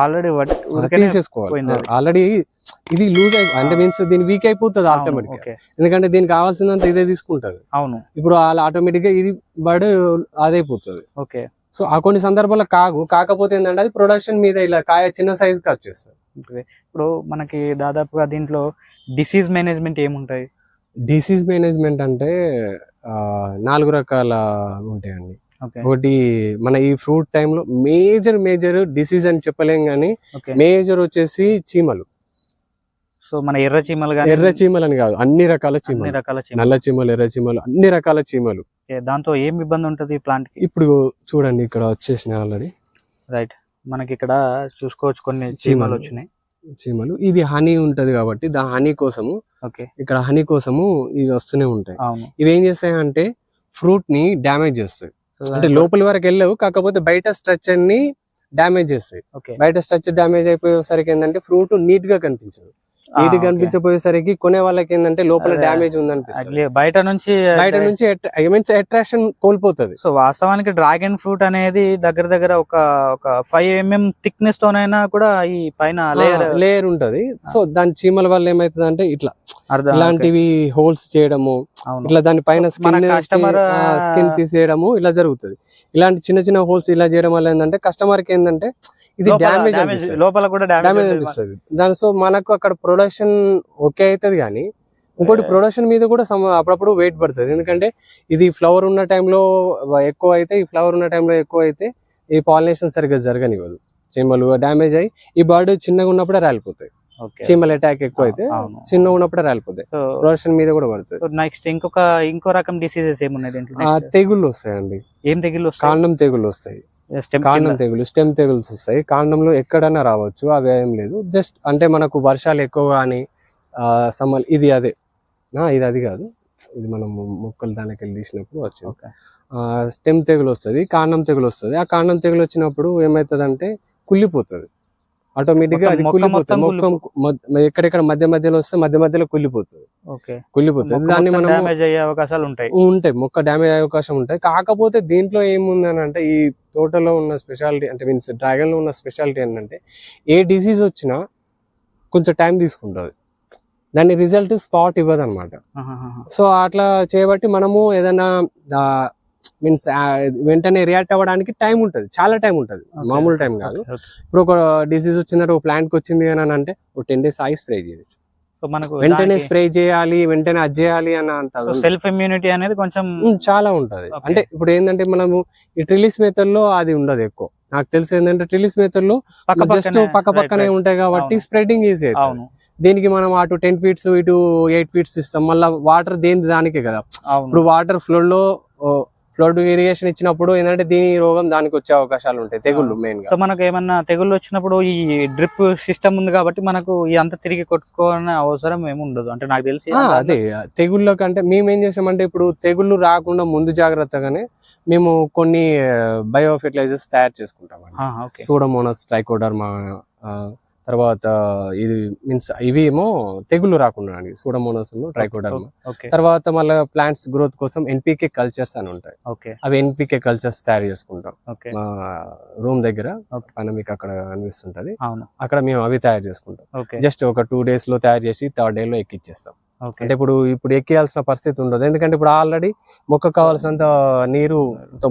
Already తీసేసుకోవాలి. Already ఇది loose అయి అంటే మీన్స్ దీని వీక్ అయిపోతుంది ఆటోమేటిక్ ఎందుకంటే దీనికి కావాల్సిందంత ఇదే తీసుకుంటది. అవును. ఇప్పుడు ఆటోమేటిక్గా ఇది బర్డ్ అదైపోతుంది. ఓకే. సో ఆ కొన్ని సందర్భాల్లో కాగు కాకపోతే ఏంటంటే అది ప్రొడక్షన్ మీద ఇలా కాయ చిన్న సైజ్కి వచ్చేస్తుంది. ఇప్పుడు మనకి దాదాపుగా దీంట్లో డిసీజ్ మేనేజ్మెంట్ ఏముంటాయి? డిసీజ్ మేనేజ్మెంట్ అంటే నాలుగు రకాల ఉంటాయండి. ఒకటి మన ఈ ఫ్రూట్ టైంలో మేజర్ మేజర్ డిసీజ్ అని చెప్పలేం కానీ మేజర్ వచ్చేసి చీమలు. సో మన ఎర్ర చీమలు ఎర్ర చీమలు అని కాదు అన్ని రకాల చీమలు. రకాల నల్ల చీమలు ఎర్ర చీమలు అన్ని రకాల చీమలు. దాంతో ఏం ఇబ్బంది ఉంటుంది ప్లాంట్ ఇప్పుడు చూడండి ఇక్కడ వచ్చేసిన ఆల్రెడీ రైట్ మనకి ఇక్కడ చూసుకోవచ్చు కొన్ని చీమలు. వచ్చినాయి. చీమలు. ఇది హనీ ఉంటది కాబట్టి దా హనీ కోసము ఓకే. ఇక్కడ హనీ కోసము ఇవి వస్తూనే ఉంటాయి. ఇవి ఏం చేస్తాయంటే ఫ్రూట్ని డ్యామేజ్ చేస్తాయి. అంటే లోపలి వరకు వెళ్ళవు కాకపోతే బయట స్ట్రక్చర్ని డ్యామేజ్ చేస్తాయి. బయట స్ట్రక్చర్ డ్యామేజ్ అయిపోయేసరికి ఏంటంటే ఫ్రూట్ నీట్గా కనిపించదు. నీట్గా ఓకే. కనిపించపోయేసరికి కొనే వాళ్ళకి ఏంటంటే లోపల అదే. డ్యామేజ్ ఉందనిపిస్తుంది. బయట నుంచి బయట నుంచి ఐ మీన్స్ అట్రాక్షన్ కోల్పోతుంది. సో వాస్తవానికి డ్రాగన్ ఫ్రూట్ అనేది దగ్గర దగ్గర ఒక ఒక ఫైవ్ ఎంఎం థిక్నెస్ తోనైనా కూడా ఈ పైన లేయర్ లేయర్ ఉంటది. సో దాని చీమల వల్ల ఏమైతుంది అంటే ఇట్లా. ఇలాంటివి హోల్స్ చేయడము ఇట్లా దాని పైన స్కిన్ స్కిన్ తీసేయడము ఇలా జరుగుతుంది. ఇలాంటి చిన్న చిన్న హోల్స్ ఇలా చేయడం వల్ల ఏంటంటే కస్టమర్కి ఏంటంటే ఇది damage- లోపల కూడా డ్యామేజ్ అనిపిస్తుంది. దాని సో మనకు అక్కడ ప్రొడక్షన్ ఓకే అవుతుంది కానీ ఇంకోటి. ప్రొడక్షన్ మీద కూడా సమ- అప్పుడప్పుడు వెయిట్ పడుతుంది. ఎందుకంటే ఇది ఫ్లవర్ ఉన్న టైంలో ఎక్కువ అయితే ఈ ఫ్లవర్ ఉన్న టైంలో ఎక్కువ అయితే ఈ పాలినేషన్ సరిగ్గా జరగనివ్వదు. చీమలు డ్యామేజ్ అయ్యి ఈ బర్డ్ చిన్నగా ఉన్నప్పుడే రాలిపోతాయి. చీమల అటాక్ ఎక్కువ అయితే. చిన్నగా ఉన్నప్పుడే రాలిపోతాయి. ప్రొడక్షన్ మీద కూడా పడుతుంది నెక్స్ట్ ఇంకొక ఇంకో రకం డిసీజెస్ ఏమున్నాయి. తెగుళ్ళు వస్తాయండి. ఏం తెగిళ్ళు కాండం తెగుళ్ళు వస్తాయి. కాండం తెగులు స్టెమ్ తెగుల్స్ వస్తాయి. కాండంలో ఎక్కడైనా రావచ్చు అవి ఏం లేదు. జస్ట్ అంటే మనకు వర్షాలు ఎక్కువ కానీ సమ్మర్ ఇది అదే. ఇది అది కాదు. ఇది మనం మొక్కలు దానికి వెళ్ళి తీసినప్పుడు వచ్చింది. ఓకే. స్టెమ్ తెగులు వస్తుంది కాండం తెగులు వస్తుంది ఆ కాండం తెగులు వచ్చినప్పుడు ఏమవుతుంది అంటే కుళ్ళిపోతుంది. ఆటోమేటిక్గా మొత్తం అది మొక్క కుళ్ళిపోతుంది. ఎక్కడెక్కడ మధ్య మధ్యలో వస్తే మధ్య మధ్యలో కుళ్ళిపోతుంది. ఓకే. కుళ్ళిపోతుంది. దాన్ని మనం అయ్యే అవకాశాలు ఉంటాయి. ఉంటాయి. మొక్క డ్యామేజ్ అయ్యే అవకాశం ఉంటాయి. కాకపోతే దీంట్లో ఏముంది అని అంటే ఈ తోటలో ఉన్న స్పెషాలిటీ అంటే మీన్స్ డ్రాగన్లో ఉన్న స్పెషాలిటీ ఏంటంటే ఏ డిసీజ్ వచ్చినా కొంచెం టైం తీసుకుంటుంది. దాని రిజల్ట్ స్పాట్ ఇవ్వదు అనమాట. సో అట్లా చేయబట్టి మనము ఏదైనా మీన్స్ వెంటనే రియాక్ట్ అవ్వడానికి టైం ఉంటుంది. చాలా టైం ఉంటుంది. మామూలు టైం కాదు. ఇప్పుడు ఒక డిసీజ్ వచ్చిందంటే ఒక ప్లాంట్కి వచ్చింది అని అంటే ఒక టెన్ డేస్ ఆగి స్ప్రే చేయొచ్చు. మనకు వెంటనే స్ప్రే చేయాలి వెంటనే అది చేయాలి అన్న అంత సెల్ఫ్ ఇమ్యూనిటీ అనేది కొంచెం చాలా ఉంటది. అంటే ఇప్పుడు ఏంటంటే మనము ఈ ట్రిలిస్ మెథడ్లో అది ఉండదు ఎక్కువ. నాకు తెలిసి ఏంటంటే ట్రిలిస్ మెథడ్లో పక్క జస్ట్ పక్క పక్కనే. ఉంటాయి కాబట్టి. స్ప్రెడింగ్ ఈజీ అవుతుంది. దీనికి మనం అటు టెన్ ఫీట్స్ ఇటు ఎయిట్ ఫీట్స్ ఇస్తాం. మళ్ళీ వాటర్ దేని దానికే కదా. ఇప్పుడు వాటర్ ఫ్లోడ్లో ఫ్లోడ్ ఇరిగేషన్ ఇచ్చినప్పుడు ఏంటంటే దీని రోగం దానికి వచ్చే అవకాశాలు ఉంటాయి తెగుళ్ళు మెయిన్ సో మనకు ఏమన్నా తెగుళ్ళు వచ్చినప్పుడు ఈ డ్రిప్ సిస్టమ్ ఉంది కాబట్టి మనకు అంత తిరిగి కొట్టుకోవాలనే అవసరం ఏమి ఉండదు. అంటే నాకు తెలిసి అదే తెగుళ్ళ కంటే మేము ఏం చేసామంటే ఇప్పుడు తెగుళ్ళు రాకుండా ముందు జాగ్రత్తగానే మేము కొన్ని బయో ఫెర్టిలైజర్స్ తయారు చేసుకుంటాం సూడోమోనస్ ట్రైకోడర్మా తర్వాత ఇది మీన్స్ ఇవి ఏమో తెగులు రాకుండా సూడోమోనస్ ట్రైకోడర్మా ఓకే. తర్వాత మళ్ళీ ప్లాంట్స్ గ్రోత్ కోసం ఎన్పికే కల్చర్స్ అని ఉంటాయి. ఓకే. అవి ఎన్పికే కల్చర్స్ తయారు చేసుకుంటాం. ఓకే. మా రూమ్ దగ్గర. పైన మీకు అక్కడ కనిపిస్తుంటది అవును. అక్కడ మేము అవి తయారు చేసుకుంటాం. జస్ట్ ఒక టూ డేస్లో తయారు చేసి థర్డ్ డే లో ఎక్కిచ్చేస్తాం. అంటే ఇప్పుడు ఇప్పుడు ఎక్కియాల్సిన పరిస్థితి ఉండదు. ఎందుకంటే ఇప్పుడు ఆల్రెడీ మొక్క కావాల్సినంత నీరు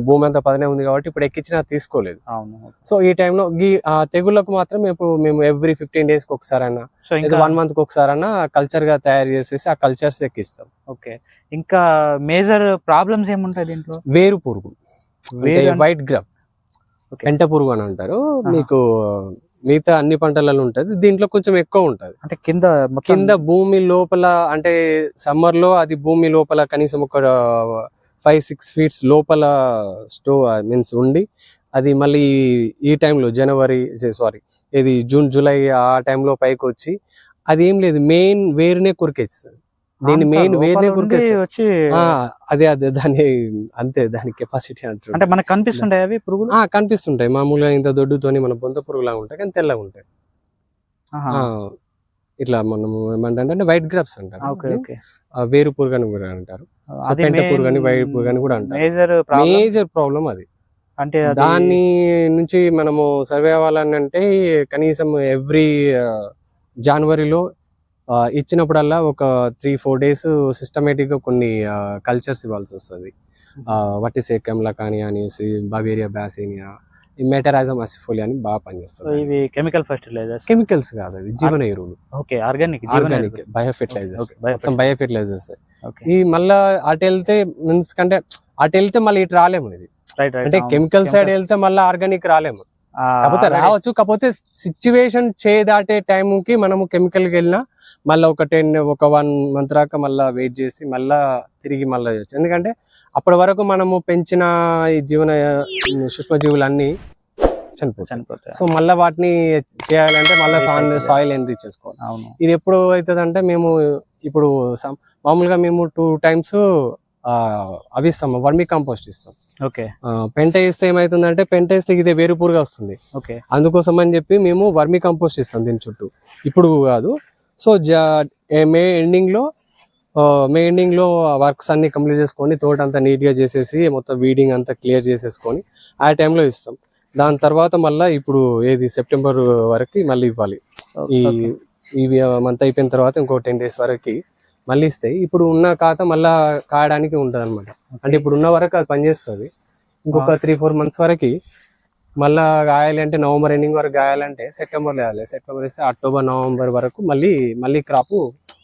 భూమి అంతా పదనే ఉంది కాబట్టి ఇప్పుడు ఎక్కించినా తీసుకోలేదు. సో ఈ టైంలో గీ ఆ తెగుళ్ళకు మాత్రం ఇప్పుడు మేము ఎవ్రీ ఫిఫ్టీన్ డేస్కి లేదా ఇంకా వన్ మంత్కి ఒకసారైనా కల్చర్గా తయారు చేసేసి ఆ కల్చర్స్ ఎక్కిస్తాం. ఓకే. ఇంకా మేజర్ ప్రాబ్లమ్స్ ఏముంటాయి దీంట్లో? వేరు పురుగు. White grub. ఎంట పురుగు అని అంటారు. మీకు మిగతా అన్ని పంటలలో ఉంటది. దీంట్లో కొంచెం ఎక్కువ ఉంటది. అంటే కింద కింద భూమి లోపల అంటే సమ్మర్లో అది భూమి లోపల కనీసం ఒక ఫైవ్ సిక్స్ ఫీట్స్ లోపల స్టో మీన్స్ ఉండి అది మళ్ళీ ఈ టైంలో జనవరి సారీ ఇది జూన్ జూలై ఆ టైంలో పైకి వచ్చి అది ఏం లేదు. మెయిన్ వేరునే కురికేస్తుంది. దీని అంతా మెయిన్ కురికేస్తుంది వచ్చి అదే అదే దాని అంతే దాని కెపాసిటీ అంతే అంటే మనకు కనిపిస్తుంటాయి అవి పురుగులు? కనిపిస్తుంటాయి. మామూలుగా ఇంత దొడ్డుతోని మన బొంత పురుగులా ఉంటాయి కానీ తెల్లగా ఉంటాయి. ఇట్లా మనము ఏమంటే అంటే వైట్ గ్రాప్స్ అంటారు ఆ, వేరు పురుగు అని కూడా అంటారు. పెంట పురుగు అని వైట్ పురుగు అని కూడా అంటారు. మేజర్ ప్రాబ్లం అది. అంటే అది- దాని నుంచి మనము సర్వే అవ్వాలని అంటే కనీసం ఎవ్రీ జనవరిలో ఇచ్చినప్పుడల్లా ఒక త్రీ ఫోర్ డేస్ సిస్టమేటిక్గా కొన్ని కల్చర్స్ ఇవ్వాల్సి వస్తుంది. వట్టి కెమ్లా కానీ అనేసి బవేరియా బ్యాసినియా ఈ మెటరైజం అసిఫోలి అని బాగా పనిచేస్తుంది. ఇవి కెమికల్ ఫర్టిలైజర్స్ కెమికల్స్ కాదు అది జీవన ఎరువులు. Okay organic organic bio fertilizers మొత్తం బయో ఫెర్టిలైజర్స్ ఈ మళ్ళా అటు వెళ్తే మీన్స్ కంటే అటు వెళ్తే మళ్ళీ ఇటు రాలేము ఇది. అంటే కెమికల్ సైడ్ వెళ్తే మళ్ళీ ఆర్గానిక్ రాలేము. కాకపోతే రావచ్చు. కాకపోతే సిచ్యువేషన్ చేదాటే టైంకి మనము కెమికల్కి వెళ్ళినా మళ్ళీ ఒక టెన్ ఒక వన్ మంత్ దాకా మళ్ళీ వెయిట్ చేసి మళ్ళా తిరిగి మళ్ళీ చేయొచ్చు. ఎందుకంటే అప్పటి వరకు మనము పెంచిన ఈ జీవన సూక్ష్మజీవులు అన్ని చనిపోతాయి. చనిపోతాయి. సో మళ్ళీ వాటిని చేయాలంటే మళ్ళీ Recycle సాయిల్ ఎన్రీచ్ చేసుకోవాలి. అవును. ఇది ఎప్పుడు అవుతుంది అంటే మేము ఇప్పుడు మామూలుగా మేము టూ టైమ్స్ అవి ఇస్తాము వర్మీ కాంపోస్ట్ ఇస్తాం. ఓకే. పెంట వేస్తే ఏమవుతుందంటే పెంట వేస్తే ఇది వేరుపూరుగా వస్తుంది. ఓకే. అందుకోసం అని చెప్పి మేము వర్మీ కంపోస్ట్ ఇస్తాం దీని చుట్టూ. ఇప్పుడు కాదు. సో మే ఎండింగ్లో మే ఎండింగ్లో వర్క్స్ అన్ని కంప్లీట్ చేసుకొని తోట అంతా నీట్గా చేసేసి మొత్తం వీడింగ్ అంతా క్లియర్ చేసేసుకొని ఆ టైంలో ఇస్తాం. దాని తర్వాత మళ్ళీ ఇప్పుడు ఏది సెప్టెంబర్ వరకు మళ్ళీ ఇవ్వాలి. ఈ ఈ మంత్ అయిపోయిన తర్వాత ఇంకో టెన్ డేస్ వరకు మళ్ళీ ఇస్తాయి. ఇప్పుడు ఉన్న ఖాతా మళ్ళా కాయడానికి ఉంటది అనమాట అంటే ఇప్పుడు ఉన్న వరకు అది పనిచేస్తుంది. ఇంకొక త్రీ ఫోర్ మంత్స్ వరకు మళ్ళా గాయాలి అంటే నవంబర్ ఎండింగ్ వరకు గాయాలంటే సెప్టెంబర్ వేయాలి. సెప్టెంబర్ ఇస్తే అక్టోబర్ నవంబర్ వరకు మళ్ళీ మళ్ళీ క్రాప్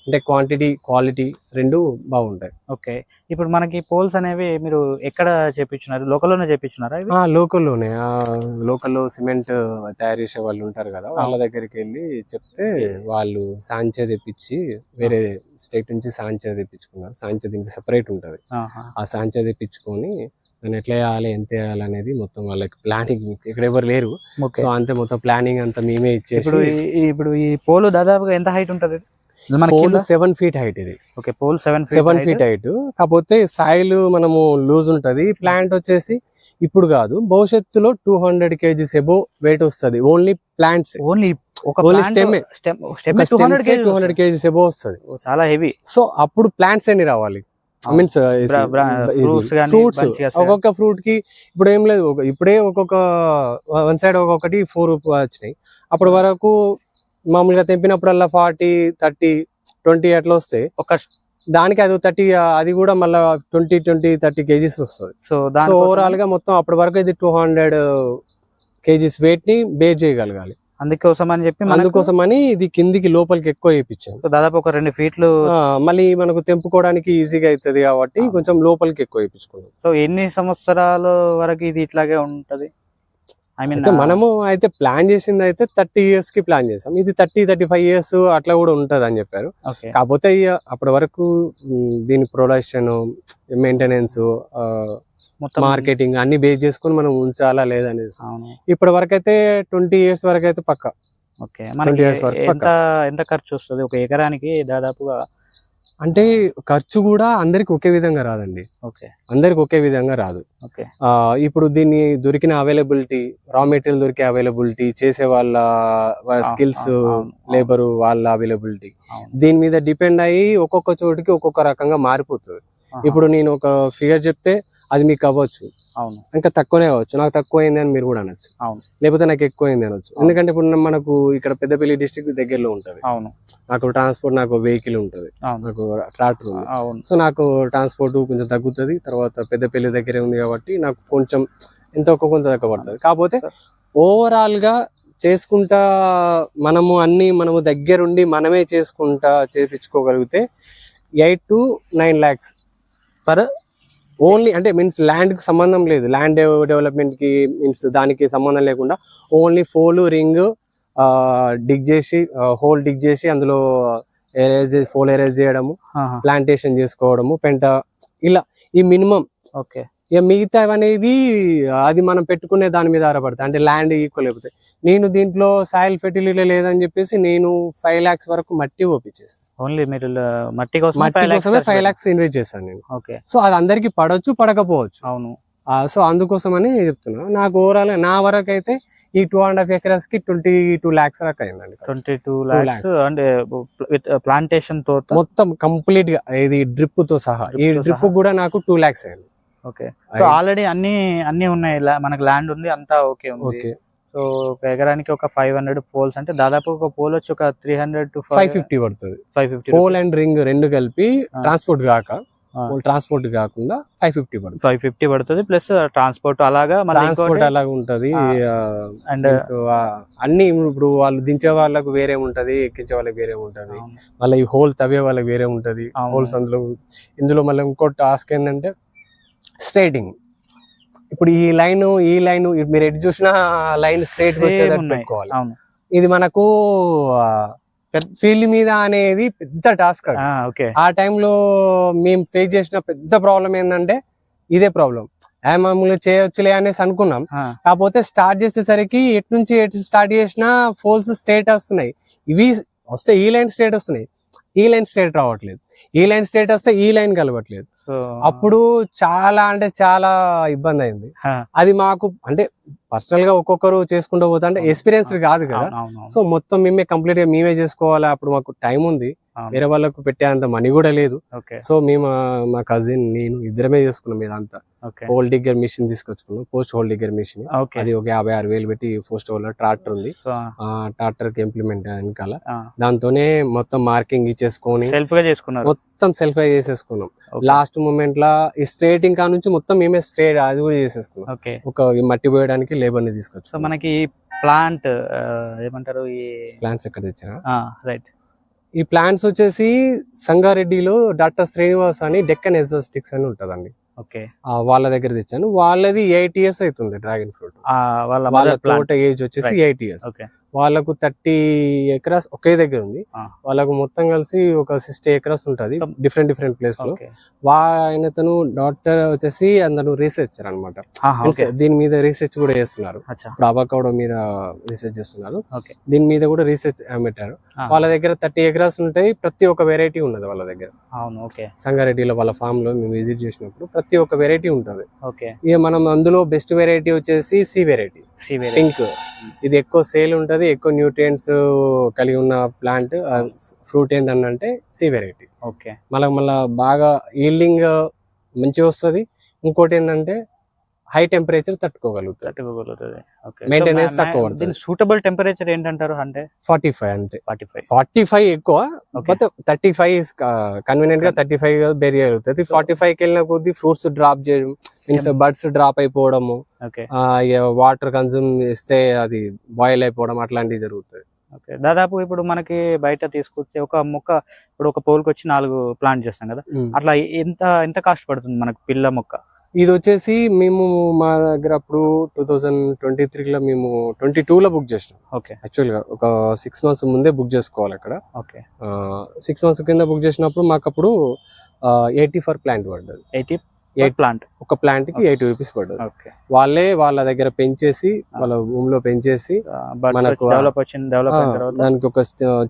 అంటే క్వాంటిటీ క్వాలిటీ రెండు బాగుంటాయి. ఓకే. ఇప్పుడు మనకి పోల్స్ అనేవి మీరు ఎక్కడ చేపించున్నారు? లోకల్లోనే చేపించున్నారా లోకల్లోనే. లోకల్లో సిమెంట్ తయారు చేసే వాళ్ళు ఉంటారు కదా వాళ్ళ దగ్గరికి వెళ్ళి చెప్తే వాళ్ళు సాంచే తెప్పించి వేరే స్టేట్ నుంచి సాంచే తెప్పించుకున్నారు సాంచే దీనికి సెపరేట్ ఉంటది. ఆ సాంచే తెప్పించుకొని దాన్ని ఎట్లా వేయాలి ఎంత వేయాలి అనేది మొత్తం వాళ్ళకి ప్లానింగ్ ఇక్కడ ఎవరు లేరు. సో అంతే మొత్తం ప్లానింగ్ అంతా మేమే ఇప్పుడు ఇచ్చేసి ఈ- ఇప్పుడు ఈ పోలు దాదాపుగా ఎంత హైట్ ఉంటది? కింద? సెవెన్ ఫీట్ హైట్ ఇది. Okay pole seven seven feet height. కాకపోతే సాయిల్ మనము లూజ్ ఉంటది. ప్లాంట్ వచ్చేసి ఇప్పుడు కాదు భవిష్యత్తులో two hundred kgs above weight వస్తుంది. Only plants only two hundred kgs above వస్తుంది. చాలా హెవీ సో అప్పుడు ప్లాంట్స్ ఎన్ని రావాలి? Means fruits. ఒక్కొక్క ఫ్రూట్కి ఇప్పుడు ఏం లేదు. ఇప్పుడే ఒక్కొక్క వన్ సైడ్ ఒక్కొక్కటి ఫోర్ వచ్చినాయి. అప్పటి వరకు మామూలుగా తెంపినప్పుడల్లా ఫార్టీ థర్టీ ట్వంటీ అట్లా వస్తే ఒక దానికి అది థర్టీ అది కూడా మళ్ళీ ట్వంటీ ట్వంటీ థర్టీ కేజీస్ వస్తుంది. సో దాని ఓవరాల్గా మొత్తం అప్పటి వరకు ఇది టూ హండ్రెడ్ కేజీస్ వెయిట్ని బేర్ చేయగలగాలి. అందుకోసం అని చెప్పి అందుకోసం అని ఇది కిందికి లోపలికి ఎక్కువ వేయించాం సో దాదాపు ఒక రెండు ఫీట్లు మళ్ళీ మనకు తెంపుకోవడానికి ఈజీగా అవుతుంది కాబట్టి. కొంచెం లోపలికి ఎక్కువ వేయించుకున్నాం సో ఎన్ని సంవత్సరాల వరకు ఇది ఇట్లాగే ఉంటది? ఐ మీన్ అయితే మనము అయితే ప్లాన్ చేసింది అయితే థర్టీ ఇయర్స్కి ప్లాన్ చేసాం ఇది థర్టీ థర్టీ ఫైవ్ ఇయర్స్ అట్లా కూడా ఉంటది అని చెప్పారు కాకపోతే అప్పటి వరకు దీని ప్రొడక్షన్ మెయింటెనెన్స్ మొత్తం మార్కెటింగ్ అన్ని బేస్ చేసుకొని మనం ఉంచాలా లేదనేది ఇప్పటి వరకు అయితే ట్వంటీ ఇయర్స్ వరకు అయితే పక్క. ఓకే. ఎంత ఖర్చు వస్తుంది? ఒక ఎకరానికి దాదాపుగా అంటే ఖర్చు కూడా అందరికి ఒకే విధంగా రాదండి. ఓకే. అందరికి ఒకే విధంగా రాదు. ఓకే. ఇప్పుడు దీన్ని దొరికిన అవైలబిలిటీ రా మెటీరియల్ దొరికే అవైలబిలిటీ చేసే వాళ్ళ స్కిల్స్ లేబర్ వాళ్ళ అవైలబిలిటీ. దీని మీద డిపెండ్ అయ్యి ఒక్కొక్క చోటుకి ఒక్కొక్క రకంగా మారిపోతుంది. ఇప్పుడు నేను ఒక ఫిగర్ చెప్తే అది మీకు అవ్వచ్చు. అవును. ఇంకా తక్కువనే అవ్వచ్చు నాకు తక్కువ అయింది అని మీరు కూడా అనొచ్చు. అవును. లేకపోతే నాకు ఎక్కువ అయింది అనొచ్చు. ఎందుకంటే ఇప్పుడు మనకు ఇక్కడ పెద్దపల్లి డిస్ట్రిక్ట్ దగ్గరలో ఉంటది. అవును. నాకు ట్రాన్స్పోర్ట్ నాకు వెహికల్ ఉంటది. నాకు ట్రాక్టర్ ఉంది. అవును. సో నాకు ట్రాన్స్పోర్ట్ కొంచెం తగ్గుతుంది. తర్వాత పెద్దపల్లి దగ్గరే ఉంది కాబట్టి నాకు కొంచెం ఎంత కొంత తక్కువ పడుతుంది. కాకపోతే ఓవరాల్గా చేసుకుంటా మనము అన్ని మనము దగ్గరుండి మనమే చేసుకుంటా చేపించుకోగలిగితే eight to nine lakhs per only అంటే మీన్స్ ల్యాండ్కి సంబంధం లేదు. ల్యాండ్ డెవలప్మెంట్కి మీన్స్ దానికి సంబంధం లేకుండా ఓన్లీ ఫోల్ రింగ్ డిగ్ చేసి హోల్ డిగ్ చేసి అందులో ఎరేజ్ ఫోల్ ఎరేజ్ చేయడము ప్లాంటేషన్ చేసుకోవడము పెంట ఇలా ఈ మినిమం ఓకే. ఇక మిగతా అనేది అది మనం పెట్టుకునే దాని మీద ఆధారపడతాయి. అంటే ల్యాండ్ ఈక్వల్ అయిపోతాయి నేను దీంట్లో సాయిల్ ఫెర్టిలిటీ లేదని చెప్పేసి నేను ఫైవ్ లాక్స్ వరకు మట్టి ఓపించేస్తాను ఓన్లీ మీరు మట్టి కోసం మట్టి కోసమే ఫైవ్ లాక్స్ ఇన్వెస్ట్ చేస్తాను నేను. ఓకే. సో అది అందరికి పడవచ్చు పడకపోవచ్చు. అవును. సో అందుకోసమని చెప్తున్నా. నాకు ఓవరాల్ నా వరకు అయితే ఈ టూ అండ్ హాఫ్ ఎకరస్కి ట్వంటీ టూ లాక్స్ వరకు అయిందండి ట్వంటీ టూ లాక్స్. అంటే ప్లాంటేషన్తో మొత్తం కంప్లీట్గా ఇది డ్రిప్తో సహా. ఈ డ్రిప్. కూడా నాకు టూ లాక్స్ అయింది. ఓకే. సో ఆల్రెడీ అన్ని అన్ని ఉన్నాయి. మనకి ల్యాండ్ ఉంది అంతా ఓకే ఓకే సో ఒక ఎకరానికి ఒక ఫైవ్ హండ్రెడ్ పోల్స్ అంటే దాదాపు ఒక పోల్ వచ్చి ఒక three hundred to five fifty పడుతుంది five fifty pole and ring రెండు కలిపి. ట్రాన్స్పోర్ట్ కాక. ట్రాన్స్పోర్ట్ కాకుండా ఫైవ్ ఫిఫ్టీ పడుతుంది ఫైవ్ ఫిఫ్టీ పడుతుంది ప్లస్ ట్రాన్స్పోర్ట్ అలాగా ట్రాన్స్పోర్ట్ అలాగ ఉంటది. అండ్ సో అన్ని ఇప్పుడు వాళ్ళు దించే వాళ్ళకు వేరే ఉంటది ఎక్కించే వాళ్ళకి వేరే ఉంటది మళ్ళీ ఈ హోల్ తవ్వే వాళ్ళకి వేరే ఉంటది. హోల్స్ అందులో ఇందులో మళ్ళీ ఇంకో టాస్క్ ఏంటంటే స్ట్రైటింగ్ ఇప్పుడు ఈ లైన్ ఈ లైన్ మీరు ఎటు చూసినా లైన్ స్ట్రైట్ పెట్టుకోవాలి. ఇది మనకు ఫీల్డ్ మీద అనేది పెద్ద టాస్క్ ఆ టైంలో మేము ఫేస్ చేసిన పెద్ద ప్రాబ్లం ఏంటంటే ఇదే ప్రాబ్లం మామూలుగా చేయొచ్చులే అనేసి అనుకున్నాం. కాకపోతే స్టార్ట్ చేసేసరికి ఎటు నుంచి ఎటు స్టార్ట్ చేసినా ఫోల్స్ స్ట్రేట్ వస్తున్నాయి. ఇవి వస్తే ఈ లైన్ స్ట్రేట్ వస్తున్నాయి. ఈ లైన్ స్ట్రేట్ రావట్లేదు. ఈ లైన్ స్ట్రేట్ వస్తే ఈ లైన్ కలవట్లేదు. అప్పుడు చాలా అంటే చాలా ఇబ్బంది అయింది అది మాకు అంటే పర్సనల్గా ఒక్కొక్కరు చేసుకుంటూ పోతా అంటే ఎక్స్పీరియన్స్ కాదు కదా. సో మొత్తం మేమే కంప్లీట్గా మేమే చేసుకోవాలి అప్పుడు మాకు టైం ఉంది వేరే వాళ్ళకు పెట్టేంత మనీ కూడా లేదు. సో మేము మా కజిన్ నేను ఇద్దరమే చేసుకున్నాం ఇదంతా. హోల్ డిగ్గర్ మిషన్ తీసుకొచ్చుకున్నాం. పోస్ట్ హోల్ డిగ్గర్ మిషన్ అది ఒక యాభై ఆరు వేలు పెట్టి పోస్ట్ హోల్ ట్రాక్టర్ ఉంది. ఆ. ట్రాక్టర్కి ఇంప్లిమెంట్ వెనకాల. దాంతోనే మొత్తం మార్కింగ్ ఇచ్చేసుకొని సెల్ఫ్గా చేసుకున్నారు. మొత్తం సెల్ఫ్ చేసేసుకున్నాం. Okay. లాస్ట్ మూమెంట్ లా ఈ స్ట్రేటింగ్ కా నుంచి మొత్తం మేమే స్ట్రేట్ అది కూడా చేసేసుకున్నాం. ఒక మట్టి పోయడానికి లేబర్ని తీసుకొచ్చు సో మనకి ప్లాంట్ ఏమంటారు ఈ ప్లాన్స్ ఎక్కడ తెచ్చిన. రైట్ ఈ ప్లాంట్స్ వచ్చేసి సంగారెడ్డిలో డాక్టర్ శ్రీనివాస్ అని డెక్కన్ ఎగ్జాస్టిక్స్ అని ఉంటదండి. ఓకే. వాళ్ళ దగ్గర తెచ్చాను. వాళ్ళది ఎయిట్ ఇయర్స్ అవుతుంది డ్రాగన్ ఫ్రూట్. వాళ్ళ తోట ఏజ్ వచ్చేసి. ఎయిట్ ఇయర్స్ వాళ్ళకు థర్టీ ఎకరాస్ ఒకే దగ్గర ఉంది. వాళ్ళకు మొత్తం కలిసి ఒక సిక్స్టీ ఎకరాస్ ఉంటది. డిఫరెంట్ డిఫరెంట్ ప్లేస్లో. ఓకే. వా ఆయనతను డాక్టర్ వచ్చేసి అందరు రీసెర్చర్ అనమాట దీని మీద రీసెర్చ్ కూడా చేస్తున్నారు. అవకాడో మీద రీసెర్చ్ చేస్తున్నారు. దీని మీద కూడా రీసెర్చ్ పెట్టారు. వాళ్ళ దగ్గర థర్టీ ఎకరాస్ ఉంటాయి. ప్రతి ఒక్క వెరైటీ ఉన్నది వాళ్ళ దగ్గర. సంగారెడ్డిలో వాళ్ళ ఫామ్లో మేము విజిట్ చేసినప్పుడు ప్రతి ఒక్క వెరైటీ ఉంటది. ఇక మనం అందులో బెస్ట్ వెరైటీ వచ్చేసి సి వెరైటీ. పింక్. ఇది ఎక్కువ సేల్ ఉంటది. ఎక్కువ న్యూట్రియంట్స్ కలిగి ఉన్న ప్లాంట్ ఫ్రూట్ ఏంటంటే సి వెరైటీ ఓకే. మళ్ళీ మళ్ళీ బాగా ఈల్డింగ్ మంచిగా వస్తుంది. ఇంకోటి ఏంటంటే హై టెంపరేచర్ తట్టుకోగలుగుతుంది. Maintenance తక్కువ. దీని సూటబుల్ టెంపరేచర్ ఏంటంటారు అంటే? ఫార్టీ ఫైవ్ అంతే. Forty five. ఫార్టీ ఫైవ్ ఎక్కువ. బట్ థర్టీ ఫైవ్ కన్వీనియంట్గా థర్టీ ఫైవ్ బెరీ అవుతుంది. ఫార్టీ ఫైవ్కి వెళ్ళిన కొద్దీ ఫ్రూట్స్ డ్రాప్ చేయడం మీన్స్ బర్డ్స్ డ్రాప్ అయిపోవడము వాటర్ కన్సూమ్ చేస్తే అది బాయిల్ అయిపోవడం అట్లాంటివి జరుగుతుంది ఓకే. దాదాపు ఇప్పుడు మనకి బయట తీసుకొచ్చే ఒక మొక్క ఇప్పుడు ఒక పోల్కి వచ్చి నాలుగు ప్లాంట్ చేస్తాం కదా. అట్లా ఎంత ఎంత కాస్ట్ పడుతుంది మనకు పిల్ల మొక్క? ఇది వచ్చేసి మేము మా దగ్గర అప్పుడు టూ థౌజండ్ ట్వంటీ త్రీలో మేము ట్వంటీ లో బుక్ చేసినాం. ఓకే. యాక్చువల్గా ఒక సిక్స్ మంత్స్ ముందే బుక్ చేసుకోవాలి అక్కడ. ఓకే. సిక్స్ మంత్స్ కింద బుక్ చేసినప్పుడు మాకు అప్పుడు ఎయిటీ ఫర్ ప్లాంట్ పడ్డది. Eighty Eight. ప్లాంట్. ఒక ప్లాంట్కి ఎయిటీ రూపీస్ పడ్డది. ఓకే. వాళ్ళే వాళ్ళ దగ్గర పెంచేసి వాళ్ళ భూమి లో పెంచేసి మనకు దానికి ఒక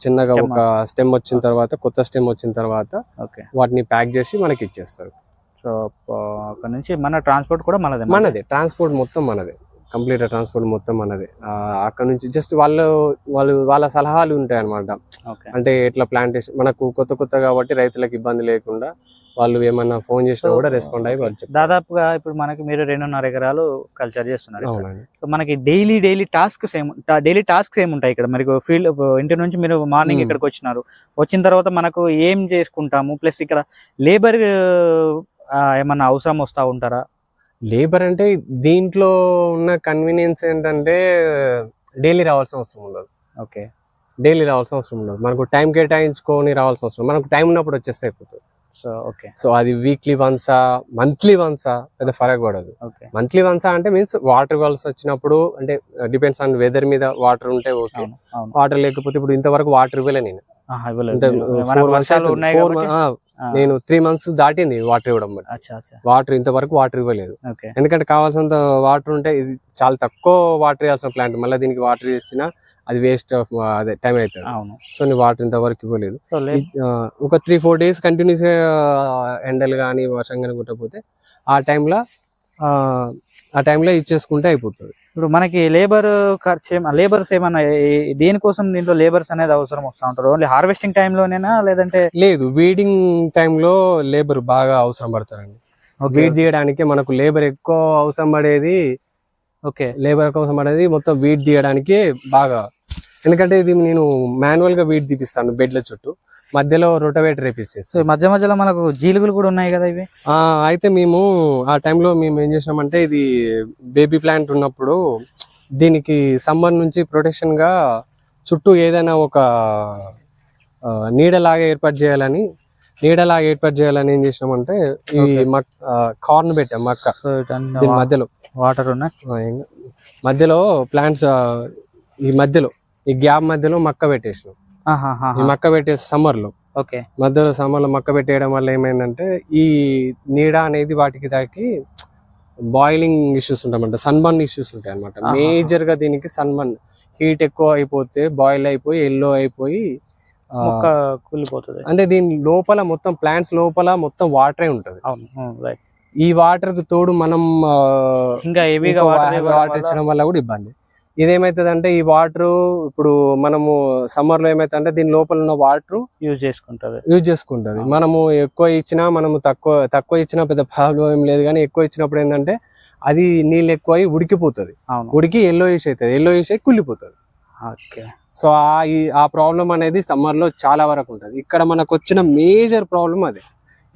చిన్నగా. ఒక స్టెమ్ వచ్చిన తర్వాత కొత్త స్టెమ్ వచ్చిన తర్వాత వాటిని ప్యాక్ చేసి మనకి ఇచ్చేస్తారు. సో అక్కడ నుంచి మన ట్రాన్స్పోర్ట్ కూడా మనదే మనదే. ట్రాన్స్పోర్ట్ మొత్తం మనదే. కంప్లీట్ ట్రాన్స్పోర్ట్ మొత్తం మనదే. అక్కడ నుంచి జస్ట్ వాళ్ళు వాళ్ళు వాళ్ళ సలహాలు ఉంటాయి అనమాట అంటే ఎట్లా ప్లాంటేషన్ మనకు కొత్త కొత్త కాబట్టి రైతులకు ఇబ్బంది లేకుండా వాళ్ళు ఏమన్నా ఫోన్ చేసినా కూడా రెస్పాండ్ అయ్యి వాళ్ళు దాదాపుగా ఇప్పుడు మనకి మీరు రెండున్నర ఎకరాలు కల్చర్ చేస్తున్నారు సో మనకి డైలీ డైలీ టాస్క్స్ ఏం డైలీ టాస్క్స్ ఏముంటాయి ఇక్కడ. మరి ఫీల్డ్ ఇంటి నుంచి మీరు మార్నింగ్. ఇక్కడికి వచ్చినారు. వచ్చిన తర్వాత మనకు ఏం చేసుకుంటాము? ప్లస్ ఇక్కడ లేబర్ ఏమన్నా అవసరం వస్తా ఉంటారా? లేబర్ అంటే దీంట్లో ఉన్న కన్వీనియన్స్ ఏంటంటే డైలీ రావాల్సిన అవసరం ఉండదు. ఓకే. డైలీ రావాల్సిన అవసరం ఉండదు. మనకు టైం కేటాయించుకొని రావాల్సిన అవసరం మనకు టైం ఉన్నప్పుడు వచ్చేస్తే అయిపోతుంది. So okay. సో అది వీక్లీ వన్సా మంత్లీ వన్సా పెద్ద ఫరక్ పడదు. ఓకే. మంత్లీ వన్సా అంటే మీన్స్ వాటర్ కాల్స్ వచ్చినప్పుడు అంటే డిపెండ్స్ ఆన్ వెదర్ మీద వాటర్ ఉంటే ఓకే వాటర్ లేకపోతే ఇప్పుడు ఇంతవరకు వాటర్ ఇవ్వలే నేను. నేను త్రీ మంత్స్ దాటింది వాటర్ ఇవ్వడం బట్టి వాటర్ ఇంతవరకు వాటర్ ఇవ్వలేదు. ఎందుకంటే కావాల్సినంత వాటర్ ఉంటే ఇది చాలా తక్కువ వాటర్ ఇవ్వాల్సిన ప్లాంట్ మళ్ళీ దీనికి వాటర్ ఇచ్చినా అది వేస్ట్ ఆఫ్ అదే టైం అవుతుంది. సో నేను వాటర్ ఇంతవరకు ఇవ్వలేదు. ఒక త్రీ ఫోర్ డేస్ కంటిన్యూస్గా ఎండలు కానీ వర్షం కానీ కొట్టకపోతే ఆ టైంలో ఆ టైంలో ఇచ్చేసుకుంటే అయిపోతుంది. ఇప్పుడు మనకి లేబర్ ఖర్చు లేబర్స్ ఏమన్నా దేనికోసం దీంట్లో లేబర్స్ అనేది అవసరం వస్తూ ఉంటారు ఓన్లీ హార్వెస్టింగ్ టైంలోనేనా లేదంటే లేదు వీడింగ్ టైంలో లేబర్ బాగా అవసరం పడతారండి. వీడ్ తీయడానికి మనకు లేబర్ ఎక్కువ అవసరం పడేది ఓకే. లేబర్ అవసరం పడేది మొత్తం వీడ్ తీయడానికి బాగా. ఎందుకంటే ఇది నేను మాన్యువల్గా వీడ్ తీపిస్తాను బెడ్ల చుట్టూ. మధ్యలో రొటవేటర్ సో వేపిస్తాను మధ్య మధ్యలో మనకు జీలుగులు కూడా ఉన్నాయి కదా ఇవి? ఆ, అయితే మేము ఆ టైంలో మేము ఏం చేసామంటే ఇది బేబీ ప్లాంట్ ఉన్నప్పుడు దీనికి సమ్మర్ నుంచి ప్రొటెక్షన్గా చుట్టూ ఏదైనా ఒక నీడలాగా ఏర్పాటు చేయాలని నీడలాగా ఏర్పాటు చేయాలని ఏం చేసామంటే ఈ. మక్ కార్న్ పెట్టాం మక్క. సో దీని మధ్యలో. వాటర్ ఉన్నాయి మధ్యలో ప్లాంట్స్ ఈ మధ్యలో ఈ గ్యాప్ మధ్యలో మక్క పెట్టేసినాం. మక్క పెట్టేసి సమ్మర్లో ఓకే. మధ్యలో summer లో మక్క పెట్టేయడం వల్ల ఏమైందంటే ఈ నీడ అనేది వాటికి తాకి బాయిలింగ్ ఇష్యూస్ ఉంటాయన్నమాట సన్బర్న్ ఇష్యూస్ ఉంటాయి అనమాట. మేజర్గా దీనికి సన్బర్న్ హీట్ ఎక్కువ అయిపోతే బాయిల్ అయిపోయి ఎల్లో అయిపోయి కూలిపోతుంది. అంటే దీని లోపల మొత్తం ప్లాంట్స్ లోపల మొత్తం వాటరే ఉంటది. ఈ వాటర్కు తోడు మనం ఇంకా వాటర్ ఇచ్చడం వల్ల కూడా ఇబ్బంది. ఇదేమైతుంది అంటే ఈ వాటర్ ఇప్పుడు మనము సమ్మర్లో ఏమైతుందంటే దీని లోపల ఉన్న వాటర్ యూజ్ చేసుకుంటది. యూజ్ చేసుకుంటది. మనము ఎక్కువ ఇచ్చినా మనము తక్కువ తక్కువ ఇచ్చినా పెద్ద ప్రాబ్లం ఏం లేదు కానీ ఎక్కువ ఇచ్చినప్పుడు ఏంటంటే అది నీళ్ళు ఎక్కువ అయి ఉడికిపోతుంది ఉడికి ఎల్లో ఇష్ అవుతుంది ఎల్లో ఇష్ అయి కుళ్ళిపోతుంది. ఓకే. సో ఆ ఈ ఆ ప్రాబ్లం అనేది సమ్మర్లో చాలా వరకు ఉంటుంది. ఇక్కడ మనకు వచ్చిన మేజర్ ప్రాబ్లం అదే.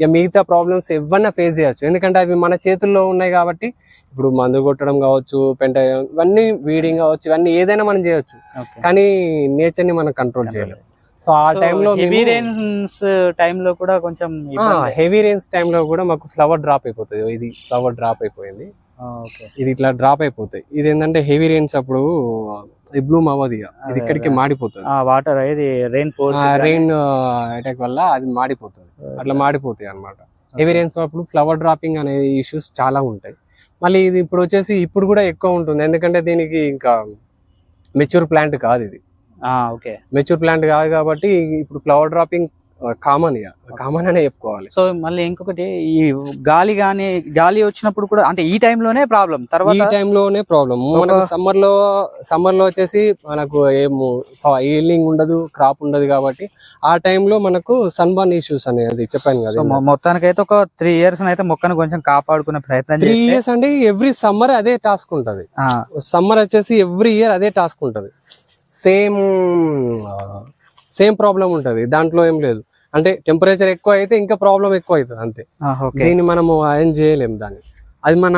ఇక మిగతా ప్రాబ్లమ్స్ ఎవరన్నా ఫేస్ చేయొచ్చు. ఎందుకంటే అవి మన చేతుల్లో ఉన్నాయి కాబట్టి ఇప్పుడు మందు కొట్టడం కావచ్చు పెంట ఇవన్నీ వీడింగ్ కావచ్చు ఇవన్నీ ఏదైనా మనం చేయొచ్చు. కానీ నేచర్ని మనం కంట్రోల్ చేయలేము సో ఆ టైంలో హెవీ రైన్స్ టైంలో కూడా కొంచెం. హెవీ రేంజ్ టైంలో కూడా మాకు ఫ్లవర్ డ్రాప్ అయిపోతుంది. ఇది ఫ్లవర్ డ్రాప్ అయిపోయింది. ఓకే ఇది ఇట్లా డ్రాప్ అయిపోతాయి. ఇది ఏంటంటే హెవీ రేన్స్ అప్పుడు ఇది బ్లూమ్ అవ్వదు ఇక. ఇది ఇక్కడికి. మాడిపోతుంది. ఆ వాటర్ ఇది రెయిన్ ఫోర్స్ రెయిన్ అటాక్ వల్ల అది మాడిపోతుంది. అట్లా మాడిపోతాయి అన్నమాట. హెవీ రేన్స్ అప్పుడు ఫ్లవర్ డ్రాపింగ్ అనే ఇష్యూస్ చాలా ఉంటాయి. మళ్ళీ ఇది ఇప్పుడు వచ్చేసి ఇప్పుడు కూడా ఎక్కువ ఉంటుంది. ఎందుకంటే దీనికి ఇంకా మెచ్యూర్ ప్లాంట్ కాదు ఇది. ఓకే మెచ్యూర్ ప్లాంట్ కాదు కాబట్టి ఇప్పుడు ఫ్లవర్ డ్రాపింగ్ కామన్ కామన్ అనే చెప్పుకోవాలి. సో మళ్ళీ ఇంకొకటి ఈ గాలి గాని గాలి వచ్చినప్పుడు కూడా అంటే ఈ టైంలోనే ప్రాబ్లం ఈ తర్వాత టైంలోనే ప్రాబ్లం మనకు సమ్మర్లో సమ్మర్లో వచ్చేసి మనకు ఏము ఈల్డింగ్ ఉండదు క్రాప్ ఉండదు కాబట్టి ఆ టైంలో మనకు సన్బర్న్ ఇష్యూస్ అనేది చెప్పాను కదా మొ- మొత్తానికైతే ఒక త్రీ ఇయర్స్ అయితే మొక్కను కొంచెం కాపాడుకునే ప్రయత్నం త్రీ ఇయర్స్ అంటే ఎవ్రీ సమ్మర్ అదే టాస్క్ ఉంటది. సమ్మర్ వచ్చేసి ఎవ్రీ ఇయర్ అదే టాస్క్ ఉంటది. సేమ్ సేమ్ ప్రాబ్లం ఉంటది. దాంట్లో ఏం లేదు. అంటే టెంపరేచర్ ఎక్కువ అయితే ఇంకా ప్రాబ్లం ఎక్కువ అవుతుంది అంతే. దీన్ని మనము ఏం చేయలేము దాన్ని. అది మన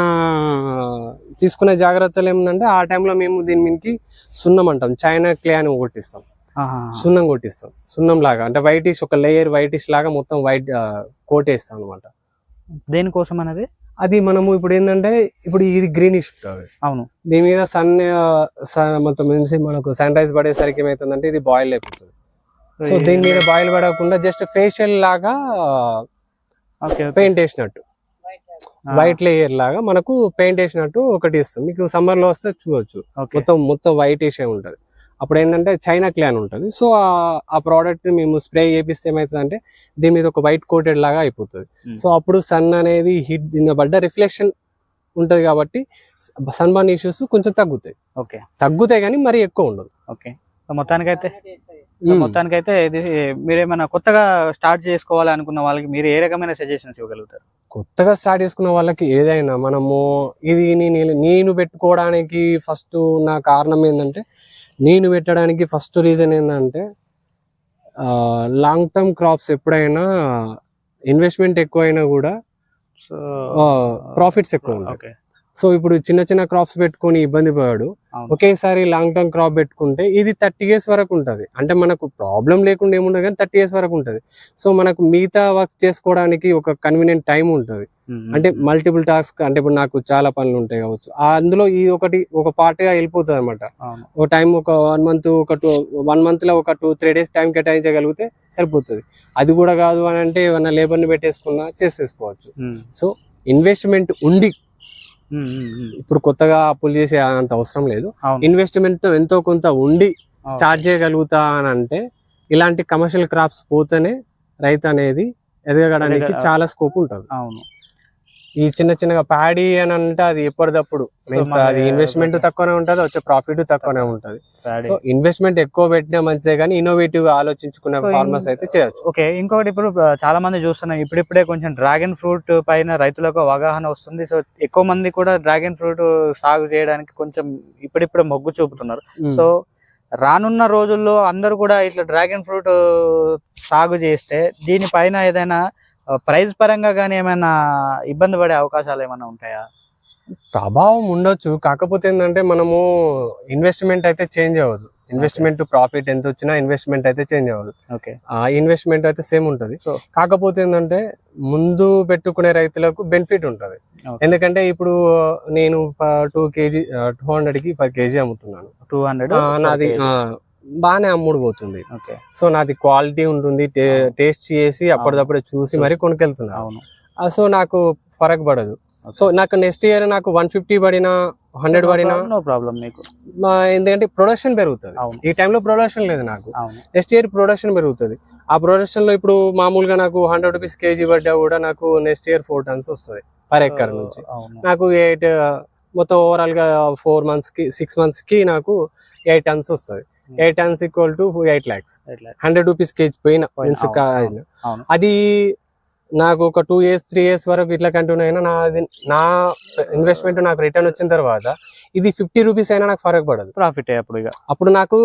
తీసుకునే జాగ్రత్తలు ఏముందంటే ఆ టైంలో మేము దీని మీదకి సున్నం అంటాం చైనా క్లే అని కొట్టిస్తాం. సున్నం కొట్టిస్తాం సున్నం లాగా. అంటే వైటిష్ ఒక లేయర్ వైటిష్ లాగా మొత్తం వైట్ కోటేస్తాం అనమాట దేనికోసం అనేది అది మనము ఇప్పుడు ఏంటంటే ఇప్పుడు ఇది గ్రీనిష్ ఉంటుంది. అవును. దీని మీద సన్ మొత్తం మనకు సన్ రైజ్ పడేసరికి ఏమవుతుందంటే ఇది బాయిల్ అయిపోతుంది. సో దీని మీద బాయిల్ పడకుండా జస్ట్ ఫేషియల్ లాగా. పెయింట్ వేసినట్టు. వైట్ లేయర్ లాగా మనకు పెయింట్ వేసినట్టు ఒకటి ఇస్తుంది. మీకు సమ్మర్లో వస్తే చూడొచ్చు. మొత్తం మొత్తం వైట్ వేసే ఉంటది. అప్పుడు ఏంటంటే చైనా క్లాన్ ఉంటుంది. సో ఆ ప్రోడక్ట్ని మేము స్ప్రే చేపిస్తే ఏమవుతుందంటే దీని మీద ఒక వైట్ కోటెడ్ లాగా అయిపోతుంది. Hmm. సో అప్పుడు సన్ అనేది హిట్ దీని పడ్డ రిఫ్లెక్షన్ ఉంటది కాబట్టి సన్ బర్న్ ఇష్యూస్ కొంచెం తగ్గుతాయి. ఓకే. తగ్గుతాయి కానీ మరి ఎక్కువ ఉండదు. ఓకే. మొత్తానికైతే మొత్తానికైతే ఇది మీరేమైనా కొత్తగా స్టార్ట్ చేసుకోవాలి అనుకున్న వాళ్ళకి మీరు ఏ రకమైన సజెషన్స్ ఇవ్వగలుగుతారు? కొత్తగా స్టార్ట్ చేసుకున్న వాళ్ళకి ఏదైనా మనము ఇది నేను నేను పెట్టుకోవడానికి ఫస్ట్ నా కారణం ఏంటంటే నేను పెట్టడానికి ఫస్ట్ రీజన్ ఏంటంటే లాంగ్ టర్మ్ క్రాప్స్ ఎప్పుడైనా ఇన్వెస్ట్మెంట్ ఎక్కువైనా కూడా సో ప్రాఫిట్స్ ఎక్కువ ఉంటాయి. ఓకే సో ఇప్పుడు చిన్న చిన్న క్రాప్స్ పెట్టుకొని ఇబ్బంది పడాడు. అవును. ఒకేసారి లాంగ్ టర్మ్ క్రాప్ పెట్టుకుంటే ఇది థర్టీ ఇయర్స్ వరకు ఉంటది. అంటే మనకు ప్రాబ్లం లేకుండా ఏముండదు కానీ థర్టీ ఇయర్స్ వరకు ఉంటది. సో మనకు మిగతా వర్క్స్ చేసుకోవడానికి ఒక కన్వీనియంట్ టైం ఉంటది. అంటే మల్టిపుల్ టాస్క్ అంటే ఇప్పుడు నాకు చాలా పనులు ఉంటాయి కావచ్చు. అందులో ఈ ఒకటి ఒక part గా వెళ్ళిపోతుంది అనమాట ఒక టైం ఒక వన్ మంత్ ఒక టూ వన్ మంత్లో ఒక టూ త్రీ డేస్ టైం కేటాయించగలిగితే సరిపోతుంది. అది కూడా కాదు అని అంటే ఏమన్నా లేబర్ని పెట్టేసుకున్నా చేసేసుకోవచ్చు. సో ఇన్వెస్ట్మెంట్ ఉండి. ఇప్పుడు కొత్తగా అప్పులు చేసే అంత అవసరం లేదు. ఇన్వెస్ట్మెంట్తో ఎంతో కొంత ఉండి. స్టార్ట్ చేయగలుగుతా అని అంటే ఇలాంటి కమర్షియల్ క్రాప్స్ పోతేనే రైతు అనేది ఎదగడానికి ఎదగ- చాలా స్కోప్ ఉంటుంది. అవును. ఈ చిన్న చిన్నగా ప్యాడీ అని అంటే అది ఎప్పటిదప్పుడు. మీన్స్ మన- అది ఇన్వెస్ట్మెంట్ తక్కువనే ఉంటది వచ్చే ప్రాఫిట్ తక్కువనే ఉంటది. సో ఇన్వెస్ట్మెంట్ ఎక్కువ పెట్టినా మంచిదే కానీ ఇన్నోవేటివ్ ఆలోచించుకునే ఫార్మర్స్ అయితే చేయొచ్చు. ఓకే ఇంకొకటి ఇప్పుడు చాలా మంది చూస్తున్నాం ఇప్పుడిప్పుడే కొంచెం డ్రాగన్ ఫ్రూట్ పైన రైతులకు అవగాహన వస్తుంది. సో ఎక్కువ మంది కూడా డ్రాగన్ ఫ్రూట్ సాగు చేయడానికి కొంచెం ఇప్పుడిప్పుడే మొగ్గు చూపుతున్నారు. సో రానున్న రోజుల్లో అందరూ కూడా ఇట్లా డ్రాగన్ ఫ్రూట్ సాగు చేస్తే దీనిపైన ఏదైనా ప్రైస్ పరంగా కానీ ఏమైనా ఇబ్బంది పడే అవకాశాలు ఏమైనా ఉంటాయా? ప్రభావం ఉండొచ్చు. కాకపోతే ఏంటంటే మనము ఇన్వెస్ట్మెంట్ అయితే చేంజ్ అవ్వదు. ఇన్వెస్ట్మెంట్ ప్రాఫిట్ ఎంత వచ్చినా ఇన్వెస్ట్మెంట్ అయితే చేంజ్ అవ్వదు. ఓకే. ఆ ఇన్వెస్ట్మెంట్ అయితే సేమ్ ఉంటది. సో కాకపోతే ఏంటంటే ముందు పెట్టుకునే రైతులకు బెనిఫిట్ ఉంటది. ఎందుకంటే ఇప్పుడు నేను టూ కేజీ టూ హండ్రెడ్కి పర్ కేజీ అమ్ముతున్నాను. టూ హండ్రెడ్ నాది బాగానే అమ్ముడు పోతుంది సో నాది క్వాలిటీ ఉంటుంది. టేస్ట్ చేసి అప్పటిదప్పుడే చూసి మరి ఆ, సో నాకు ఫరక్ పడదు. సో నాకు నెక్స్ట్ ఇయర్ నాకు వన్ ఫిఫ్టీ పడినా హండ్రెడ్ పడినా నో ప్రాబ్లం మీకు ఎందుకంటే ప్రొడక్షన్ పెరుగుతుంది. ఈ టైంలో ప్రొడక్షన్ లేదు నాకు. నెక్స్ట్ ఇయర్ ప్రొడక్షన్ పెరుగుతుంది. ఆ ప్రొడక్షన్లో ఇప్పుడు మామూలుగా నాకు హండ్రెడ్ రూపీస్ కేజీ పడ్డా కూడా నాకు నెక్స్ట్ ఇయర్ ఫోర్ టన్స్ వస్తుంది పర్ ఎకర్ నుంచి. నాకు ఎయిట్ మొత్తం ఓవరాల్గా ఫోర్ మంత్స్కి సిక్స్ మంత్స్కి నాకు ఎయిట్ టన్స్ వస్తుంది. Eight tons equal to eight lakhs. Hundred rupees kg పోయిన అవును. అది నాకు ఒక టూ ఇయర్స్ త్రీ ఇయర్స్ వరకు ఇట్లా కంటిన్యూ అయినా నా నా ఇన్వెస్ట్మెంట్ నాకు రిటర్న్ వచ్చిన తర్వాత ఇది ఫిఫ్టీ రూపీస్ అయినా నాకు ఫరక్ పడదు. ప్రాఫిట్ అప్పుడు అప్పుడు నాకు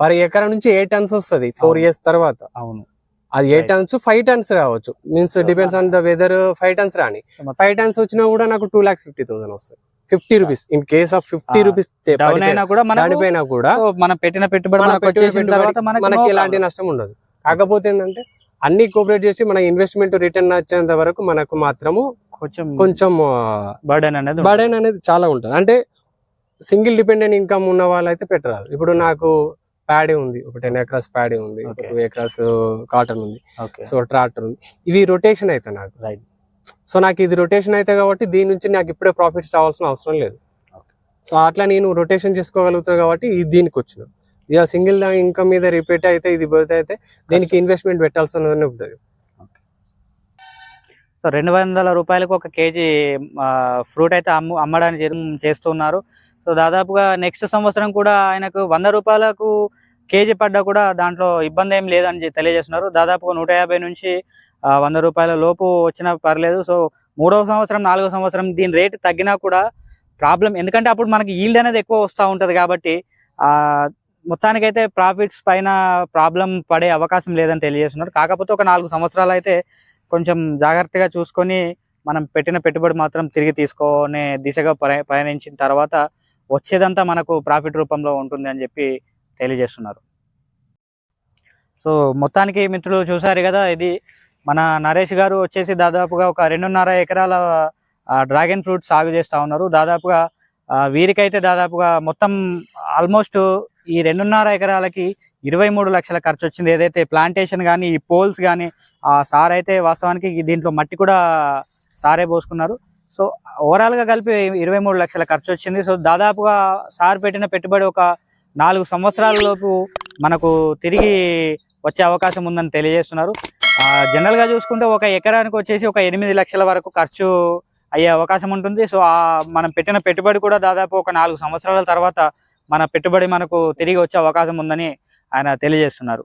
పర్ ఎకరా నుంచి ఎయిట్ టన్స్ వస్తుంది ఫోర్. ఇయర్స్ తర్వాత. అవును. అది ఎయిట్. టన్స్ ఫైవ్ టన్స్ రావచ్చు. Means depends on the weather five tons రాని. ఫైవ్ టన్స్ వచ్చినా కూడా నాకు టూ లాక్స్ ఫిఫ్టీ థౌసండ్ వస్తాయి fifty rupees. In case of fifty rupees దానిపైన కూడా మనం పెట్టిన పెట్టుబడి తర్వాత మనకి ఎలాంటి. నష్టం ఉండదు. కాకపోతే ఏంటంటే అన్ని కోఆపరేట్ చేసి మన ఇన్వెస్ట్మెంట్ రిటర్న్ వచ్చేంత వరకు మనకు మాత్రము కొంచెం కొంచెం బర్డెన్ అనేది బర్డెన్ అనేది చాలా ఉంటుంది. అంటే సింగిల్ డిపెండెంట్ ఇన్కమ్ ఉన్న వాళ్ళైతే పెట్టరాదు. ఇప్పుడు నాకు ప్యాడీ ఉంది. ఒక టెన్ ఎకరాస్ ప్యాడీ ఉంది. టూ ఎకరాస్ కాటన్ ఉంది. సో ట్రాక్టర్ ఉంది. ఇవి రొటేషన్ అయితే నాకు. రైట్ సో నాకు ఇది రొటేషన్ అయితే కాబట్టి దీని నుంచి నాకు ఇప్పుడే ప్రాఫిట్స్ రావాల్సిన అవసరం లేదు. సో అట్లా నేను రొటేషన్ చేసుకోగలుగుతాను కాబట్టి ఇది దీనికి వచ్చిన. ఇక సింగిల్ ఇన్కమ్ మీద రిపీట్ అయితే ఇది పోతే అయితే దీనికి ఇన్వెస్ట్మెంట్ పెట్టాల్సిన ఉంటుంది సో రెండు వందల రూపాయలకు ఒక కేజీ ఫ్రూట్ అయితే అమ్ము అమ్మడానికి చేస్తున్నారు. సో దాదాపుగా నెక్స్ట్ సంవత్సరం కూడా ఆయనకు వంద రూపాయలకు కేజీ పడ్డా కూడా దాంట్లో ఇబ్బంది ఏం లేదని తెలియజేస్తున్నారు. దాదాపుగా నూట యాభై నుంచి వంద రూపాయల లోపు వచ్చినా పర్లేదు. సో మూడవ సంవత్సరం నాలుగవ సంవత్సరం దీని రేటు తగ్గినా కూడా ప్రాబ్లం ఎందుకంటే అప్పుడు మనకి ఈల్డ్ అనేది ఎక్కువ వస్తూ ఉంటుంది కాబట్టి ఆ మొత్తానికైతే ప్రాఫిట్స్ పైన ప్రాబ్లం పడే అవకాశం లేదని తెలియజేస్తున్నారు. కాకపోతే ఒక నాలుగు సంవత్సరాలు అయితే కొంచెం జాగ్రత్తగా చూసుకొని మనం పెట్టిన పెట్టుబడి మాత్రం తిరిగి తీసుకునే దిశగా పయనించిన తర్వాత వచ్చేదంతా మనకు ప్రాఫిట్ రూపంలో ఉంటుంది అని చెప్పి తెలియజేస్తున్నారు. సో మొత్తానికి మిత్రులు చూసారు కదా ఇది మన నరేష్ గారు వచ్చేసి దాదాపుగా ఒక రెండున్నర ఎకరాల డ్రాగన్ ఫ్రూట్ సాగు చేస్తూ ఉన్నారు. దాదాపుగా వీరికైతే దాదాపుగా మొత్తం ఆల్మోస్ట్ ఈ రెండున్నర ఎకరాలకి ఇరవై మూడు లక్షల ఖర్చు వచ్చింది. ఏదైతే ప్లాంటేషన్ కానీ ఈ పోల్స్ కానీ ఆ సార్ అయితే వాస్తవానికి దీంట్లో మట్టి కూడా సారే పోసుకున్నారు. సో ఓవరాల్గా కలిపి ఇరవై మూడు లక్షల ఖర్చు వచ్చింది. సో దాదాపుగా సార్ పెట్టిన పెట్టుబడి ఒక నాలుగు సంవత్సరాల లోపు మనకు తిరిగి వచ్చే అవకాశం ఉందని తెలియజేస్తున్నారు. ఆ, జనరల్గా చూసుకుంటే ఒక ఎకరానికి వచ్చేసి ఒక ఎనిమిది లక్షల వరకు ఖర్చు అయ్యే అవకాశం ఉంటుంది. సో ఆ మనం పెట్టిన పెట్టుబడి కూడా దాదాపు ఒక నాలుగు సంవత్సరాల తర్వాత మన పెట్టుబడి మనకు తిరిగి వచ్చే అవకాశం ఉందని ఆయన తెలియజేస్తున్నారు.